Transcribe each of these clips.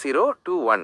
சிரோ two one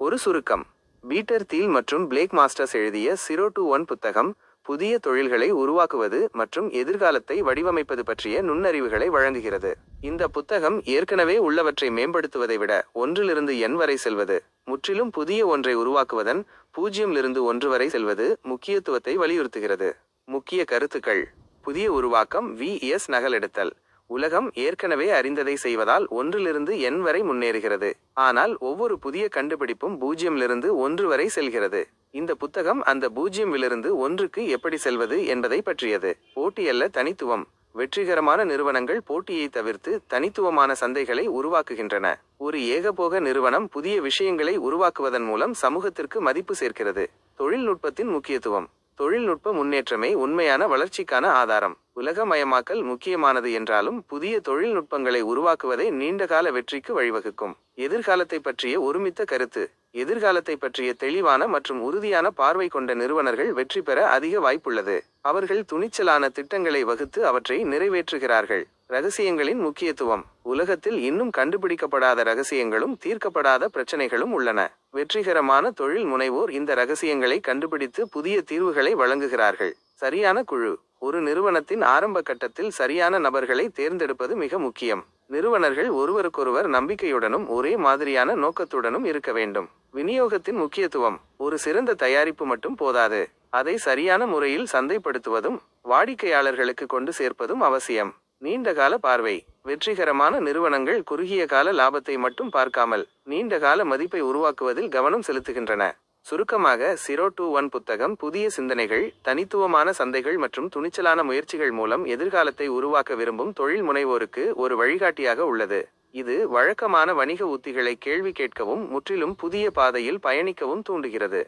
ஒரு சுருக்கம். Peter Thiel மற்றும் பிளேக் மாஸ்டர்ஸ் எழுதிய சிரோ டூ ஒன் புத்தகம் புதிய தொழில்களை உருவாக்குவது மற்றும் எதிர்காலத்தை வடிவமைப்பது பற்றிய நுண்ணறிவுகளை வழங்குகிறது. இந்த புத்தகம் ஏற்கனவே உள்ளவற்றை மேம்படுத்துவதை விட ஒன்றிலிருந்து எண் வரை செல்வது முற்றிலும் புதிய ஒன்றை உருவாக்குவதன் பூஜ்ஜியமிலிருந்து ஒன்று வரை செல்வது முக்கியத்துவத்தை வலியுறுத்துகிறது. முக்கிய கருத்துக்கள். புதிய உருவாக்கம் வி எஸ் நகலெடுத்தல். உலகம் ஏற்கனவே அறிந்ததை செய்வதால் ஒன்றிலிருந்து எண் வரை முன்னேறுகிறது. ஆனால் ஒவ்வொரு புதிய கண்டுபிடிப்பும் பூஜ்ஜியமிலிருந்து ஒன்று வரை செல்கிறது. இந்த புத்தகம் அந்த பூஜ்ஜியமிலிருந்து ஒன்றுக்கு எப்படி செல்வது என்பதை பற்றியது. போட்டியல்ல தனித்துவம். வெற்றிகரமான நிறுவனங்கள் போட்டியை தவிர்த்து தனித்துவமான சந்தைகளை உருவாக்குகின்றன. ஒரு ஏகபோக நிறுவனம் புதிய விஷயங்களை உருவாக்குவதன் மூலம் சமூகத்திற்கு மதிப்பு சேர்க்கிறது. தொழில்நுட்பத்தின் முக்கியத்துவம். தொழில்நுட்ப முன்னேற்றமே உண்மையான வளர்ச்சிக்கான ஆதாரம். உலகமயமாக்கல் முக்கியமானது என்றாலும் புதிய தொழில்நுட்பங்களை உருவாக்குவதே நீண்டகால வெற்றிக்கு வழிவகுக்கும். எதிர்காலத்தை பற்றிய ஒருமித்த கருத்து எதிர்காலத்தை பற்றிய தெளிவான மற்றும் உறுதியான பார்வை கொண்ட நிறுவனர்கள் வெற்றி பெற அதிக வாய்ப்புள்ளது. அவர்கள் துணிச்சலான திட்டங்களை வகுத்து அவற்றை நிறைவேற்றுகிறார்கள். ரகசியங்களின் முக்கியத்துவம் உலகத்தில் இன்னும் கண்டுபிடிக்கப்படாத ரகசியங்களும் தீர்க்கப்படாத பிரச்சனைகளும் உள்ளன. வெற்றிகரமான தொழில் முனைவோர் இந்த ரகசியங்களை கண்டுபிடித்து புதிய தீர்வுகளை வழங்குகிறார்கள். சரியான குழு ஒரு நிறுவனத்தின் ஆரம்ப கட்டத்தில் சரியான நபர்களை தேர்ந்தெடுப்பது மிக முக்கியம். நிறுவனர்கள் ஒருவருக்கொருவர் நம்பிக்கையுடனும் ஒரே மாதிரியான நோக்கத்துடனும் இருக்க வேண்டும். விநியோகத்தின் முக்கியத்துவம் ஒரு சிறந்த தயாரிப்பு மட்டும் போதாது. அதை சரியான முறையில் சந்தைப்படுத்துவதும் வாடிக்கையாளர்களுக்கு கொண்டு சேர்ப்பதும் அவசியம். நீண்டகால பார்வை வெற்றிகரமான நிறுவனங்கள் குறுகிய கால லாபத்தை மட்டும் பார்க்காமல் நீண்டகால மதிப்பை உருவாக்குவதில் கவனம் செலுத்துகின்றன. சுருக்கமாக சிரோ டூ ஒன் புத்தகம் புதிய சிந்தனைகள் தனித்துவமான சந்தைகள் மற்றும் துணிச்சலான முயற்சிகள் மூலம் எதிர்காலத்தை உருவாக்க விரும்பும் தொழில் முனைவோருக்கு ஒரு வழிகாட்டியாக உள்ளது. இது வழக்கமான வணிக உத்திகளை கேள்வி கேட்கவும் முற்றிலும் புதிய பாதையில் பயணிக்கவும் தூண்டுகிறது.